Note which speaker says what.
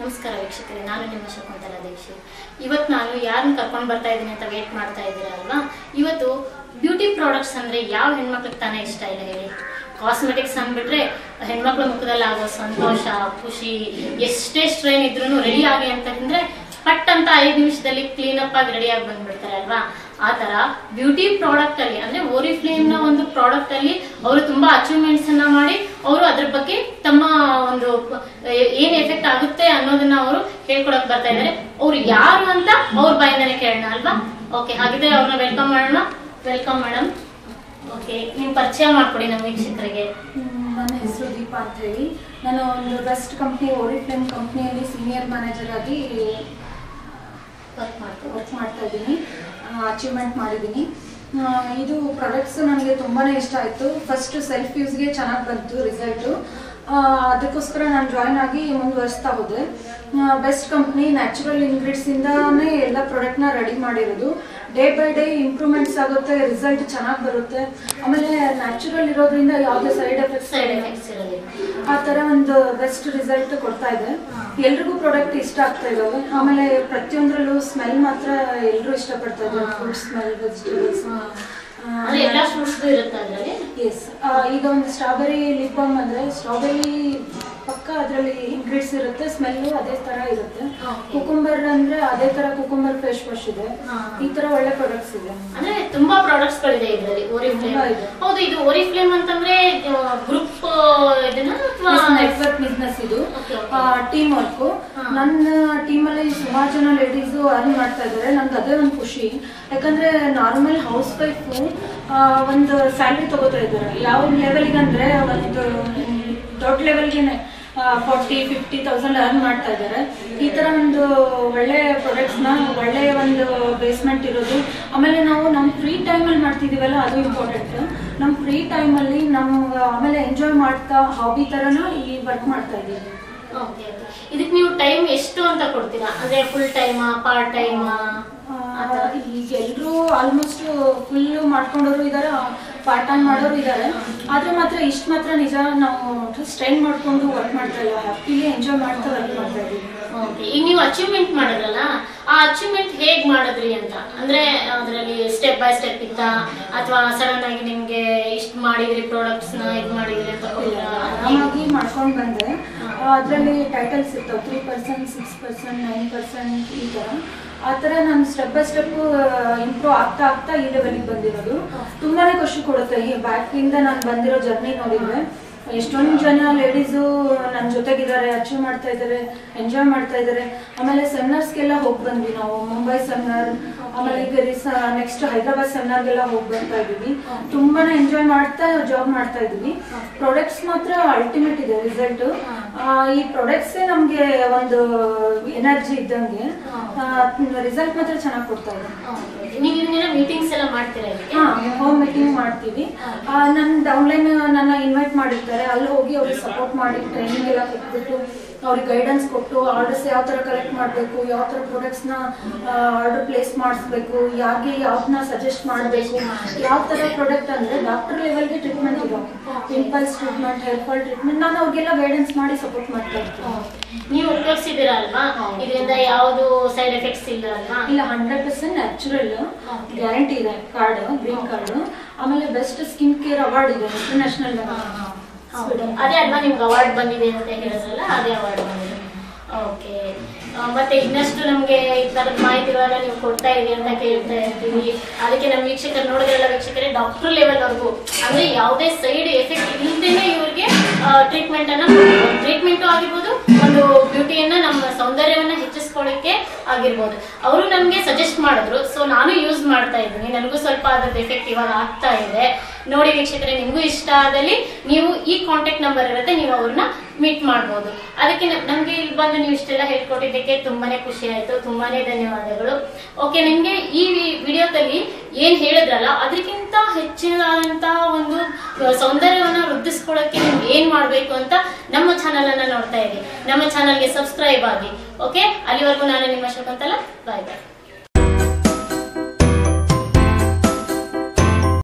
Speaker 1: ನಮಸ್ಕಾರ ವೀಕ್ಷಕರೇ, ನಾನು ನಿಮ್ಮ ಶಕುಂತಲ ದೀಕ್ಷಿತ್ ಇವತ್ತು ನಾನು ಯಾರನ್ನು ಕರ್ಕೊಂಡು ಬರ್ತಾ ಇದ್ದೀನಿ ಅಂತ ವೇಟ್ ಮಾಡ್ತಾ ಇದ್ದೀರಾ ಅಲ್ವಾ? ಇವತ್ತು ಬ್ಯೂಟಿ ಪ್ರಾಡಕ್ಟ್ಸ್ ಅಂದ್ರೆ ಯಾವ ಹೆಣ್ಮಕ್ಳಿಗೆ ತಾನೇ ಇಷ್ಟ ಇಲ್ಲ ಹೇಳಿ? ಕಾಸ್ಮೆಟಿಕ್ಸ್ ಅಂದ್ಬಿಟ್ರೆ ಹೆಣ್ಮಕ್ಳ ಮುಖದಲ್ಲಿ ಆಗೋ ಸಂತೋಷ, ಖುಷಿ, ಎಷ್ಟೇ ಸ್ಟ್ರೈನ್ ಇದ್ರೂ ರೆಡಿ ಆಗಿ ಅಂತ ಅಂದ್ರೆ ಪಟ್ ಅಂತ ಐದು ನಿಮಿಷದಲ್ಲಿ ಕ್ಲೀನ್ ಅಪ್ ಆಗಿ ರೆಡಿ ಆಗಿ ಬಂದ್ಬಿಡ್ತಾರೆ ಅಲ್ವಾ? ಆ ತರ ಬ್ಯೂಟಿ ಪ್ರಾಡಕ್ಟ್ ಅಲ್ಲಿ ಅಂದ್ರೆ ಓರಿಫ್ಲೇಮ್ನ ಒಂದು ಪ್ರಾಡಕ್ಟ್ ಅಲ್ಲಿ ಅವರು ತುಂಬಾ ಅಚೀವ್ಮೆಂಟ್ಸ್ ಅನ್ನ ಮಾಡಿ ಅವರು ಅದ್ರ ಬಗ್ಗೆ ತಮ್ಮ ಒಂದು ಏನ್ ಎಫೆಕ್ಟ್ ಆಗುತ್ತೆ ಅನ್ನೋದನ್ನ ಅವರು ಹೇಳ್ಕೊಡಕ್ ಬರ್ತಾ ಇದಾರೆ. ಅವ್ರು ಯಾರು ಅಂತ ಅವ್ರ ಬಾಯಿಂದಾನೆ ಕೇಳೋಣ ಅಲ್ವಾ? ಓಕೆ ಹಾಗಿದ್ರೆ ಅವ್ರನ್ನ ವೆಲ್ಕಮ್ ಮಾಡೋಣ. ವೆಲ್ಕಮ್ ಮೇಡಮ್ ಓಕೆ ನೀವು ಪರಿಚಯ ಮಾಡ್ಕೊಡಿ ನಮ್ಮ ವೀಕ್ಷಕರಿಗೆ.
Speaker 2: ನನ್ನ ಹೆಸರು ದೀಪಾ ಅಂತ ಹೇಳಿ. ನಾನು ಒಂದು ಬೆಸ್ಟ್ ಕಂಪ್ನಿ ಓರಿಫ್ಲೇಮ್ ಕಂಪ್ನಿಯಲ್ಲಿ ಸೀನಿಯರ್ ಮ್ಯಾನೇಜರ್ ಆಗಿ
Speaker 1: ವರ್ಕ್ ಮಾಡ್ತಾ
Speaker 2: ವರ್ಕ್ ಮಾಡ್ತಾ ಇದ್ದೀನಿ. ಅಚೀವ್ಮೆಂಟ್ ಮಾಡಿದ್ದೀನಿ ಇದು ಪ್ರಾಡಕ್ಟ್ಸ್ ನನಗೆ ತುಂಬಾ ಇಷ್ಟ ಆಯಿತು. ಫಸ್ಟ್ ಸೆಲ್ಫ್ ಯೂಸ್ಗೆ ಚೆನ್ನಾಗಿ ಬಂತು ರಿಸಲ್ಟು ಅದಕ್ಕೋಸ್ಕರ ನಾನು ಜಾಯ್ನ್ ಆಗಿ ಮುಂದುವರಿಸ್ತಾ ಹೋದೆ. ಬೆಸ್ಟ್ ಕಂಪ್ನಿ ನ್ಯಾಚುರಲ್ ಇಂಗ್ರೀಡಿಯಂಟ್ಸಿಂದಾನೇ ಎಲ್ಲ ಪ್ರಾಡಕ್ಟ್ನ ರೆಡಿ ಮಾಡಿರೋದು. ಡೇ ಬೈ ಡೇ ಇಂಪ್ರೂವ್ಮೆಂಟ್ಸ್ ಆಗುತ್ತೆ ರಿಸಲ್ಟ್ ಚೆನ್ನಾಗಿ ಬರುತ್ತೆ. ಆಮೇಲೆ ನ್ಯಾಚುರಲ್ ಇರೋದ್ರಿಂದ ಯಾವುದೇ ಸೈಡ್ ಎಫೆಕ್ಟ್ಸ್
Speaker 1: ಸೈಡ್ ಎಫೆಕ್ಟ್ಸ್ ಇರೋದಿಲ್ಲ.
Speaker 2: ಆ ಥರ ಒಂದು ಬೆಸ್ಟ್ ರಿಸಲ್ಟ್ ಕೊಡ್ತಾ ಇದೆ. ಎಲ್ರಿಗೂ ಪ್ರಾಡಕ್ಟ್ ಇಷ್ಟ ಆಗ್ತಾ ಇದಾವೆ ಆಮೇಲೆ ಪ್ರತಿಯೊಂದರಲ್ಲೂ ಸ್ಮೆಲ್ ಮಾತ್ರ ಎಲ್ಲರೂ ಇಷ್ಟಪಡ್ತಾ ಇದ್ದಾರೆ. ಫ್ರೂಟ್ ಸ್ಮೆಲ್ ವೆಜಿಟೇಬಲ್ಸ್
Speaker 1: ಎಲ್ಲಾ ಫ್ರೂಟ್ಸ್ ಇರುತ್ತೆ ಅದರಲ್ಲಿ
Speaker 2: ಎಸ್ ಒಂದು ಸ್ಟ್ರಾಬೆರಿ ಲಿಪ್ ಬಾಮ್ ಅಂದ್ರೆ ಸ್ಟ್ರಾಬೆರಿ ಇಂಗ್ರೀಡ್ಸ್ ಇರುತ್ತೆ ಸ್ಮೆಲ್ಲು ಅದೇ ತರ ಇರುತ್ತೆ. ಕುಕುಂಬರ್ ಅಂದ್ರೆ ಅದೇ ತರ ಕುಕುಂಬರ್ ಫ್ರೆಶ್ ವಾಶ್ ಇದೆ. ಈ ತರ ಒಳ್ಳೆ ಪ್ರಾಡಕ್ಟ್ಸ್ ಇದೆ.
Speaker 1: ಅಂದ್ರೆ ತುಂಬಾ ಪ್ರಾಡಕ್ಟ್ಸ್ ಗಳಿದೆ ಇದರಲ್ಲಿ
Speaker 2: ಓರಿ ಫ್ಲೇಮ್
Speaker 1: ಹೌದು ಇದು ಓರಿಫ್ಲೇಮ್ ಅಂತಂದ್ರೆ ಗ್ರೂಪ್ ಇದನ್ನ
Speaker 2: ನೆಟ್ವರ್ಕ್ ಬಿಸ್ನೆಸ್ ಇದು. ಟೀಮ್ ವರ್ಕ್ ನನ್ನ ಟೀಮ್ ಅಲ್ಲಿ ಸುಮಾರು ಜನ ಲೇಡೀಸ್ ಅರ್ನ್ ಮಾಡ್ತಾ ಇದ್ದಾರೆ ನಂಗೆ ಅದೇ ಒಂದು ಖುಷಿ. ಯಾಕಂದ್ರೆ ನಾರ್ಮಲ್ ಹೌಸ್ ವೈಫ್ ಒಂದು ಸ್ಯಾಲ್ರಿ ತಗೋತಾ ಇದ್ದಾರೆ. ಯಾವ ಲೆವೆಲ್ಗೆ ಅಂದ್ರೆ ಒಂದು ದೊಡ್ಡ ಲೆವೆಲ್ಗೆನೆ ಫಾರ್ಟಿ ಫಿಫ್ಟಿ ತೌಸಂಡ್ ಅರ್ನ್ ಮಾಡ್ತಾ ಇದ್ದಾರೆ. ಈ ತರ ಒಂದು ಒಳ್ಳೆ ಪ್ರಾಡಕ್ಟ್ಸ್ನ ಒಳ್ಳೆ ಒಂದು ಬೇಸ್ಮೆಂಟ್ ಇರೋದು. ಆಮೇಲೆ ನಾವು ನಮ್ಮ ಫ್ರೀ ಟೈಮಲ್ಲಿ ಮಾಡ್ತಿದ್ದೀವಲ್ಲ ಅದು ಇಂಪಾರ್ಟೆಂಟ್ ನಮ್ಮ ಫ್ರೀ ಟೈಮಲ್ಲಿ ನಾವು ಆಮೇಲೆ ಎಂಜಾಯ್ ಮಾಡ್ತಾ ಹಾಬಿ ತರನು ಈ ವರ್ಕ್ ಮಾಡ್ತಾ ಇದ್ದೀವಿ.
Speaker 1: ಓಕೆ ಇದಕ್ಕೆ ನೀವು ಟೈಮ್ ಎಷ್ಟು ಅಂತ ಕೊಡ್ತೀರಾ? ಅಂದ್ರೆ ಫುಲ್ ಟೈಮ್ ಪಾರ್ಟ್ ಟೈಮ್
Speaker 2: ಈಗ ಎಲ್ಲರೂ ಆಲ್ಮೋಸ್ಟ್ ಫುಲ್ ಮಾಡ್ಕೊಂಡವರು ಇದ್ದಾರೆ ಪಾರ್ಟ್ ಟೈಮ್ ಮಾಡೋರು ಇದ್ದಾರೆ ಆದ್ರೆ ಮಾತ್ರ ಇಷ್ಟು ಮಾತ್ರ ನಿಜ ನಾವು ಸ್ಟ್ರೈನ್ ಮಾಡ್ಕೊಂಡು ವರ್ಕ್ ಮಾಡ್ತಾ ಇಲ್ಲ. ಹ್ಯಾಪಿಲಿ ಎಂಜಾಯ್ ಮಾಡ್ತಾ ವರ್ಕ್ ಮಾಡ್ತಾ ಇದ್ದೀವಿ.
Speaker 1: ಓಕೆ ಈಗ ನೀವು ಅಚೀವ್ಮೆಂಟ್ ಮಾಡಿದ್ರಲ್ಲ ಆ ಅಚೀವ್ಮೆಂಟ್ ಹೇಗ್ ಮಾಡಿದ್ರಿ ಅಂತ? ಅಂದ್ರೆ ಅದರಲ್ಲಿ ಸ್ಟೆಪ್ ಬೈ ಸ್ಟೆಪ್ ಇತ್ತ ಅಥವಾ ಸಡನ್ ಆಗಿ ನಿಮ್ಗೆ ಇಷ್ಟ ಮಾಡಿದ್ರಿ ಪ್ರಾಡಕ್ಟ್ಸ್ನ ಇದು ಮಾಡಿದ್ರಿ ಅಂತ?
Speaker 2: ಆರಾಮಾಗಿ ಮಾಡ್ಕೊಂಡು ಬಂದೆ. ಅದರಲ್ಲಿ ಟೈಟಲ್ಸ್ ಇರ್ತಾವೆ. Three percent six percent nine percent ಈ ಥರ ಆ ಥರ ನಾನು ಸ್ಟೆಪ್ ಬೈ ಸ್ಟೆಪ್ ಇಂಪ್ರೂವ್ ಆಗ್ತಾ ಆಗ್ತಾ ಈ ಲೆವೆಲಿಗೆ ಬಂದಿರೋದು. ತುಂಬಾನೇ ಖುಷಿ ಕೊಡುತ್ತೆ. ಈ ಬ್ಯಾಕಿಂದ ನಾನು ಬಂದಿರೋ ಜರ್ನಿ ನೋಡಿದ್ರೆ, ಎಷ್ಟೊಂದು ಜನ ಲೇಡೀಸು ನನ್ನ ಜೊತೆಗಿದ್ದಾರೆ ಅಚೀವ್ ಮಾಡ್ತಾ ಇದ್ದಾರೆ ಎಂಜಾಯ್ ಮಾಡ್ತಾ ಇದ್ದಾರೆ ಆಮೇಲೆ ಸೆಮಿನಾರ್ಸ್ಗೆಲ್ಲ ಹೋಗಿ ಬಂದ್ವಿ ನಾವು. ಮುಂಬೈ ಸೆಮಿನಾರ್ ಆಮೇಲೆ ಈಗ ರೀಸ ನೆಕ್ಸ್ಟ್ ಹೈದರಾಬಾದ್ ಸೆಮಿನಾರ್ಗೆಲ್ಲ ಹೋಗಿ ಬರ್ತಾ ಇದ್ದೀವಿ. ತುಂಬಾನೇ ಎಂಜಾಯ್ ಮಾಡ್ತಾ ಜಾಬ್ ಮಾಡ್ತಾ ಇದೀವಿ ಪ್ರಾಡಕ್ಟ್ಸ್ ಮಾತ್ರ ಅಲ್ಟಿಮೇಟ್ ಇದೆ ರಿಸಲ್ಟ್ ಈ ಪ್ರಾಡಕ್ಟ್ಸೇ ನಮಗೆ ಒಂದು ಎನರ್ಜಿ ಇದ್ದಂಗೆ ರಿಸಲ್ಟ್ ಮಾತ್ರ ಚೆನ್ನಾಗಿ ಕೊಡ್ತಾ ಇದೆ. ಹೋಮ್ ಮೀಟಿಂಗ್ ಮಾಡ್ತೀವಿ. ನನ್ನ ಡೌನ್ಲೈನ್ ನನ್ನ ಇನ್ವೈಟ್ ಮಾಡಿರ್ತಾರೆ. ಅಲ್ಲಿ ಹೋಗಿ ಅವ್ರಿಗೆ ಸಪೋರ್ಟ್ ಮಾಡಿ ಟ್ರೈನಿಂಗ್ ಎಲ್ಲ ಕೊಟ್ಬಿಟ್ಟು ಅವ್ರಿಗೆ ಗೈಡೆನ್ಸ್ ಕೊಟ್ಟು ಆರ್ಡರ್ಸ್ ಯಾವ ಥರ ಕಲೆಕ್ಟ್ ಮಾಡಬೇಕು ಯಾವ ಥರ ಪ್ರಾಡಕ್ಟ್ಸ್ನ ಆರ್ಡರ್ ಪ್ಲೇಸ್ ಮಾಡಿಸ್ಬೇಕು ಯಾಕೆ ಯಾವ್ದನ್ನ ಸಜೆಸ್ಟ್ ಮಾಡಬೇಕು ಯಾವ ಥರ ಪ್ರಾಡಕ್ಟ್ ಅಂದರೆ ಡಾಕ್ಟರ್ ಲೆವೆಲ್ಗೆ ಟ್ರೀಟ್ಮೆಂಟ್ ಇದೆ pimples treatment hair fall treatment ನಾನು ಅವ್ರಿಗೆಲ್ಲ ಗೈಡೆನ್ಸ್ ಮಾಡಿ ಸಪೋರ್ಟ್ ಮಾಡ್ತಾ ಇರ್ತೀನಿ.
Speaker 1: ನೀವು ಉಪಯೋಗಿಸಿದಿರ ಅಲ್ವಾ? ಇದರಿಂದ ಯಾವುದು ಸೈಡ್ ಎಫೆಕ್ಟ್ಸ್ ಇಲ್ಲ ಅಲ್ವಾ?
Speaker 2: ಇಲ್ಲ ಹಂಡ್ರೆಡ್ ಪರ್ಸೆಂಟ್ ನ್ಯಾಚುರಲ್ ಗ್ಯಾರಂಟಿ ಇದೆ ಕಾರ್ಡ್ ಗ್ರೀನ್ ಕಾರ್ಡ್ ಆಮೇಲೆ ಬೆಸ್ಟ್ ಸ್ಕಿನ್ ಕೇರ್ ಅವಾರ್ಡ್ ಇದೆ ಇಂಟರ್ನ್ಯಾಷನಲ್.
Speaker 1: ಅದೇ ಅಲ್ವಾ ನಿಮ್ಗೆ ಅವಾರ್ಡ್ ಬಂದಿದೆ ಅಂತ ಹೇಳಿದ್ರಲ್ಲ, ಅದೇ ಅವಾರ್ಡ್ ಬಂದಿದೆ. ಓಕೆ ಮತ್ತೆ ಇನ್ನಷ್ಟು ನಮಗೆ ಈ ತರದ ಮಾಹಿತಿಗಳನ್ನ ನೀವು ಕೊಡ್ತಾ ಇದೀವಿ ಅಂತ ಕೇಳ್ತಾ ಇರ್ತೀವಿ. ಅದಕ್ಕೆ ನಮ್ಮ ವೀಕ್ಷಕರು ನೋಡಿದ್ರಲ್ಲ ವೀಕ್ಷಕರೇ ಡಾಕ್ಟರ್ ಲೆವೆಲ್ ವರ್ಗು. ಅಂದ್ರೆ ಯಾವುದೇ ಸೈಡ್ ಎಫೆಕ್ಟ್ ಇಲ್ಲದೇನೆ ಇವ್ರಿಗೆ ಟ್ರೀಟ್ಮೆಂಟ್ ಅನ್ನ ಟ್ರೀಟ್ಮೆಂಟ್ ಆಗಿರ್ಬೋದು, ಒಂದು ಬ್ಯೂಟಿಯನ್ನ ನಮ್ಮ ಸೌಂದರ್ಯವನ್ನ ಹೆಚ್ಚಿಸ್ಕೊಳ್ಳಿಕ್ಕೆ ಆಗಿರ್ಬೋದು. ಅವರು ನಮಗೆ ಸಜೆಸ್ಟ್ ಮಾಡಿದ್ರು. ಸೊ ನಾನು ಯೂಸ್ ಮಾಡ್ತಾ ಇದ್ದೀನಿ. ನನಗೂ ಸ್ವಲ್ಪ ಅದ್ರದ್ದು ಎಫೆಕ್ಟ್ ಇವಾಗ ಆಗ್ತಾ ಇದೆ. ನೋಡಿ ವೀಕ್ಷಕರೇ, ನಿಮಗೂ ಇಷ್ಟ ಆದಲ್ಲಿ ನೀವು ಈ ಕಾಂಟ್ಯಾಕ್ಟ್ ನಂಬರ್ ಇರುತ್ತೆ, ನೀವು ಅವ್ರನ್ನ ಮೀಟ್ ಮಾಡ್ಬೋದು. ಅದಕ್ಕೆ ನಮಗೆ ಇಲ್ಲಿ ಬಂದು ನೀವು ಇಷ್ಟೆಲ್ಲ ಹೇಳ್ಕೊಟ್ಟಿದ್ದಕ್ಕೆ ತುಂಬಾನೇ ಖುಷಿ ಆಯ್ತು. ತುಂಬಾನೇ ಧನ್ಯವಾದಗಳು. ಓಕೆ ನಿಮಗೆ ಈ ವಿಡಿಯೋದಲ್ಲಿ ಏನು ಹೇಳಿದ್ರಲ್ಲ, ಅದಕ್ಕಿಂತ ಹೆಚ್ಚಿನದಾದಂತಹ ಒಂದು ಸೌಂದರ್ಯವನ್ನ ವೃದ್ಧಿಸ್ಕೊಳ್ಳೋಕೆ ನೀವು ಏನ್ ಮಾಡಬೇಕು ಅಂತ ನಮ್ಮ ಚಾನಲ್ ಅನ್ನ ನೋಡ್ತಾ ಇರಿ. ನಮ್ಮ ಚಾನಲ್ಗೆ ಸಬ್ಸ್ಕ್ರೈಬ್ ಆಗಿ ಓಕೆ ಅಲ್ಲಿವರೆಗೂ ನಾನು ನಿಮ್ಮ ಶಕುಂತಲ ಬಾಯ್ ಬಾಯ್